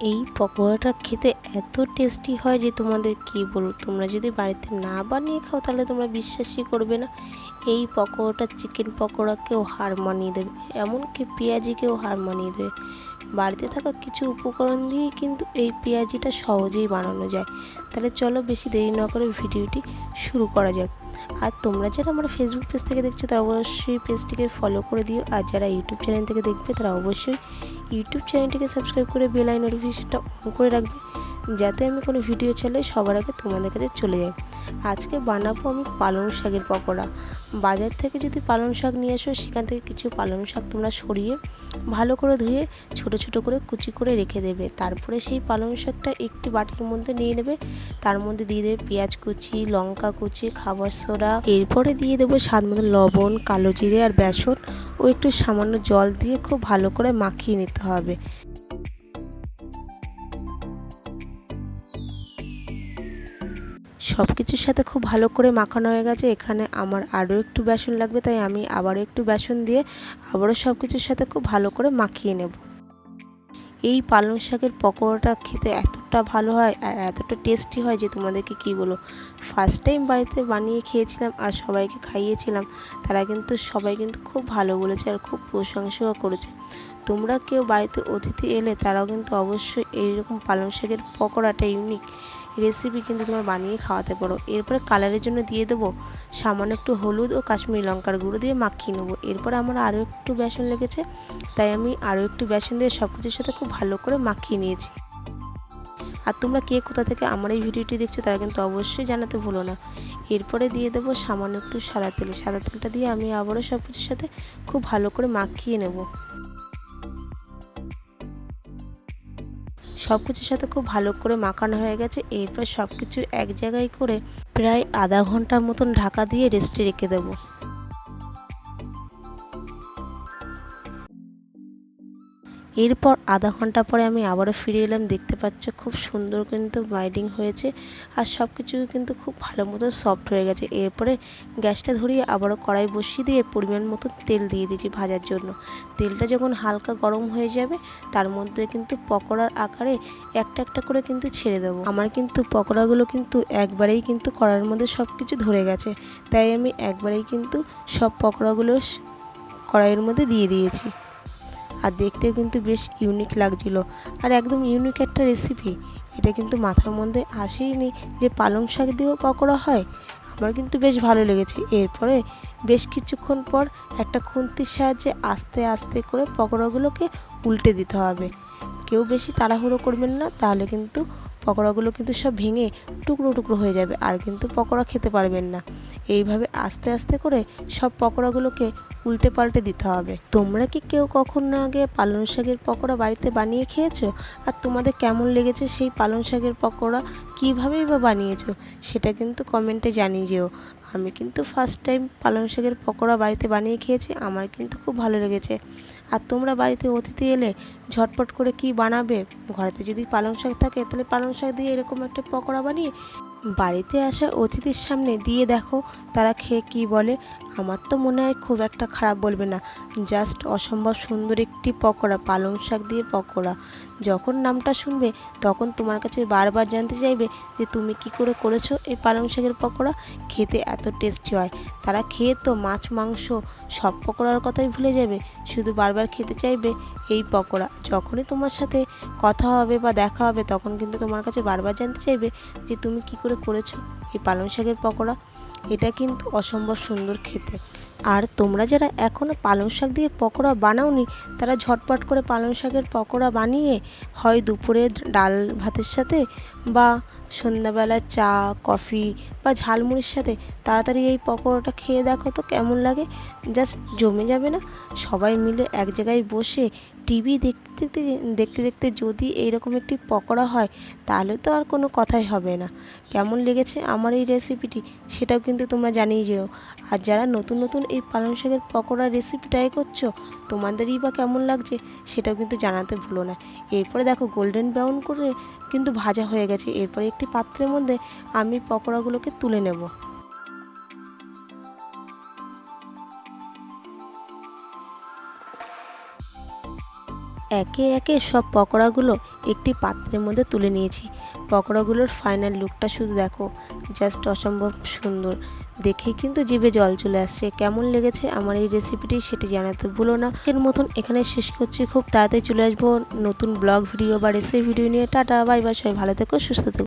এই পকোড়াটা খেতে এত টেস্টি হয় যে তোমাদের কি বলব? তোমরা যদি বাড়িতে না বানিয়ে খাও তাহলে তোমরা বিশ্বাসই করবে না। এই পকোড়াটা চিকেন পকোড়াকেও হার মানিয়ে দেবে, এমনকি পেঁয়াজিকেও হার মানিয়ে দেবে। বাড়িতে থাকা কিছু উপকরণ দিয়েই কিন্তু এই পেঁয়াজিটা সহজেই বানানো যায়। তাহলে চলো বেশি দেরি না করে ভিডিওটি শুরু করা যাক। আর তোমরা যারা আমার ফেসবুক পেজ থেকে দেখছ তারা অবশ্যই পেজটিকে ফলো করে দিও। আর যারা ইউটিউব চ্যানেল থেকে দেখবে তারা অবশ্যই ইউটিউব চ্যানেলটিকে সাবস্ক্রাইব করে বেল আই অন করে রাখবে, যাতে আমি কোনো ভিডিও ছাড়লে সবার আগে তোমাদের কাছে চলে যায় আজকে বানাবো আমি পালং শাকের পকোড়া। বাজার থেকে যদি পালং শাক নিয়ে আসো, সেখান থেকে কিছু পালং শাক তোমরা সরিয়ে ভালো করে ধুয়ে ছোট ছোট করে কুচি করে রেখে দেবে। তারপরে সেই পালং শাকটা একটি বাটির মধ্যে নিয়ে নেবে। তার মধ্যে দিয়ে দেবে পেঁয়াজ কুচি, লঙ্কা কুচি, খাবার সোডা। এরপরে দিয়ে দেবো স্বাদ মতো লবণ, কালো জিরে আর বেসন। ও একটু সামান্য জল দিয়ে খুব ভালো করে মাখিয়ে নিতে হবে। সব কিছুর সাথে খুব ভালো করে মাখানো হয়ে গেছে। এখানে আমার আরও একটু বেসন লাগবে, তাই আমি আবারও একটু বেসন দিয়ে আবারও সব কিছুর সাথে খুব ভালো করে মাখিয়ে নেব। এই পালং শাকের পকোড়াটা খেতে এতটা ভালো হয় আর এতটা টেস্টি হয় যে তোমাদেরকে কী বলো ফার্স্ট টাইম বাড়িতে বানিয়ে খেয়েছিলাম আর সবাইকে খাইয়েছিলাম। তারা কিন্তু, সবাই কিন্তু খুব ভালো বলেছে আর খুব প্রশংসাও করেছে। তোমরা কেউ বাড়িতে অতিথি এলে তারাও কিন্তু অবশ্যই এইরকম পালং শাকের পকোড়াটা ইউনিক রেসিপি কিন্তু তোমরা বানিয়ে খাওয়াতে পারো। এরপরে কালারের জন্য দিয়ে দেবো সামান্য একটু হলুদ ও কাশ্মীরি লঙ্কার গুঁড়ো দিয়ে মাখিয়ে নেব। এরপরে আমার আরও একটু বেসন লেগেছে, তাই আমি আরও একটু বেসন দিয়ে সব কিছুর সাথে খুব ভালো করে মাখিয়ে নিয়েছি। আর তোমরা কে কোথা থেকে আমার এই ভিডিওটি দেখছ তারা কিন্তু অবশ্যই জানাতে ভুলো না। এরপরে দিয়ে দেবো সামান্য একটু সাদা তেল, সাদা তেলটা দিয়ে আমি আবারও সব কিছুর সাথে খুব ভালো করে মাখিয়ে নেব। সব কিছুর সাথে খুব ভালো করে মাখানো হয়ে গেছে। এরপর সব কিছু এক জায়গায় করে প্রায় আধা ঘণ্টার মতন ঢাকা দিয়ে রেস্টে রেখে দেবো। এরপর আধা ঘণ্টা পরে আমি আবারও ফিরে এলাম। দেখতে পাচ্ছ খুব সুন্দর কিন্তু বাইডিং হয়েছে আর সব কিছু কিন্তু খুব ভালো মতো সফট হয়ে গেছে। এরপরে গ্যাসটা ধরিয়ে আবারও কড়াই বসিয়ে দিয়ে পরিমাণ মতো তেল দিয়ে দিয়েছি ভাজার জন্য। তেলটা যখন হালকা গরম হয়ে যাবে, তার মধ্যে কিন্তু পকোড়ার আকারে একটা একটা করে কিন্তু ছেড়ে দেবো। আমার কিন্তু পকোড়াগুলো কিন্তু একবারেই কিন্তু কড়ার মধ্যে সব কিছু ধরে গেছে। তাই আমি একবারেই কিন্তু সব পকোড়াগুলো কড়াইয়ের মধ্যে দিয়ে দিয়েছি। আর দেখতেও কিন্তু বেশ ইউনিক লাগছিল। আর একদম ইউনিক একটা রেসিপি এটা কিন্তু মাথার মধ্যে আসেইনি যে পালং শাক দিয়েও পকোড়া হয়। আমার কিন্তু বেশ ভালো লেগেছে। এরপরে বেশ কিছুক্ষণ পর একটা খুন্তির সাহায্যে আস্তে আস্তে করে পকোড়াগুলোকে উল্টে দিতে হবে। কেউ বেশি তাড়াহুড়ো করবেন না, তাহলে কিন্তু পকোড়াগুলো কিন্তু সব ভেঙে টুকরো টুকরো হয়ে যাবে। আর কিন্তু পকোড়া খেতে পারবেন না। এইভাবে আস্তে আস্তে করে সব পকোড়াগুলোকে উল্টে পাল্টে দিতে হবে। তোমরা কি কেউ কখনো আগে পালং শাকের পকোড়া বাড়িতে বানিয়ে খেয়েছো? আর তোমাদের কেমন লেগেছে সেই পালং শাকের পকোড়া? কীভাবেই বা বানিয়েছো? সেটা কিন্তু কমেন্টে জানিয়ে যেও। আমি কিন্তু ফার্স্ট টাইম পালং শাকের পকোড়া বাড়িতে বানিয়ে খেয়েছি, আমার কিন্তু খুব ভালো লেগেছে। আর তোমরা বাড়িতে অতিথি এলে ঝটপট করে কি বানাবে? ঘরেতে যদি পালং শাক থাকে, তাহলে পালং শাক দিয়ে এরকম একটা পকোড়া বানিয়ে বাড়িতে আসা অতিথির সামনে দিয়ে দেখো, তারা খেয়ে কি বলে? আমার তো মনে হয় খুব একটা খারাপ বলবে না। জাস্ট অসম্ভব সুন্দর একটি পকোড়া, পালং শাক দিয়ে পকোড়া। যখন নামটা শুনবে, তখন তোমার কাছে বারবার জানতে চাইবে যে তুমি কি করে করেছ এই পালং শাকের পকোড়া। খেতে এত টেস্টি হয়। তারা খেয়ে তো মাছ, মাংস সব পকোড়ার কথাই ভুলে যাবে। শুধু বারবার খেতে চাইবে এই পকোড়া। যখনই তোমার সাথে কথা হবে বা দেখা হবে, তখন কিন্তু তোমার কাছে বারবার জানতে চাইবে যে তুমি কি করে করেছ এই পালং শাকের পকোড়া। এটা কিন্তু অসম্ভব সুন্দর খেতে। আর তোমরা যারা এখনও পালং শাক দিয়ে পকোড়া বানাওনি, তারা ঝটপট করে পালং শাকের পকোড়া বানিয়ে হয় দুপুরে ডাল ভাতের সাথে বা সন্ধ্যাবেলা চা, কফি বা ঝালমুড়ির সাথে। তাড়াতাড়ি এই পকোড়াটা খেয়ে দেখো তো কেমন লাগে। জাস্ট জমে যাবে না। সবাই মিলে এক জায়গায় বসে টিভি দেখতে দেখতে দেখতে দেখতে যদি এইরকম একটি পকোড়া হয়, তাহলে তো আর কোনো কথাই হবে না। কেমন লেগেছে আমার এই রেসিপিটি সেটাও কিন্তু তোমরা জানিয়ে যেও। আর যারা নতুন নতুন এই পালং শাকের পকোড়া রেসিপি ট্রাই করছ, তোমাদেরই বা কেমন লাগছে, সেটাও কিন্তু জানাতে ভুলো না। এরপরে দেখো গোল্ডেন ব্রাউন করে কিন্তু ভাজা হয়ে গেছে। এরপরে একটি পাত্রের মধ্যে আমি পকোড়াগুলোকে তুলে নেব। একে একে সব পকোড়াগুলো একটি পাত্রের মধ্যে তুলে নিয়েছি। পকোড়াগুলোর ফাইনাল লুকটা শুধু দেখো জাস্ট অসম্ভব সুন্দর। দেখে কিন্তু জিভে জল চলে আসছে। কেমন লেগেছে আমার এই রেসিপিটি সেটি জানাতে ভুলো না। আজকের মতন এখানে শেষ করছি। খুব তাড়াতাড়ি চলে আসব নতুন ব্লগ ভিডিও বা রেসিপি ভিডিও নিয়ে। টাটা বাই বাই সবাই ভালো থেকো, সুস্থ থেকো।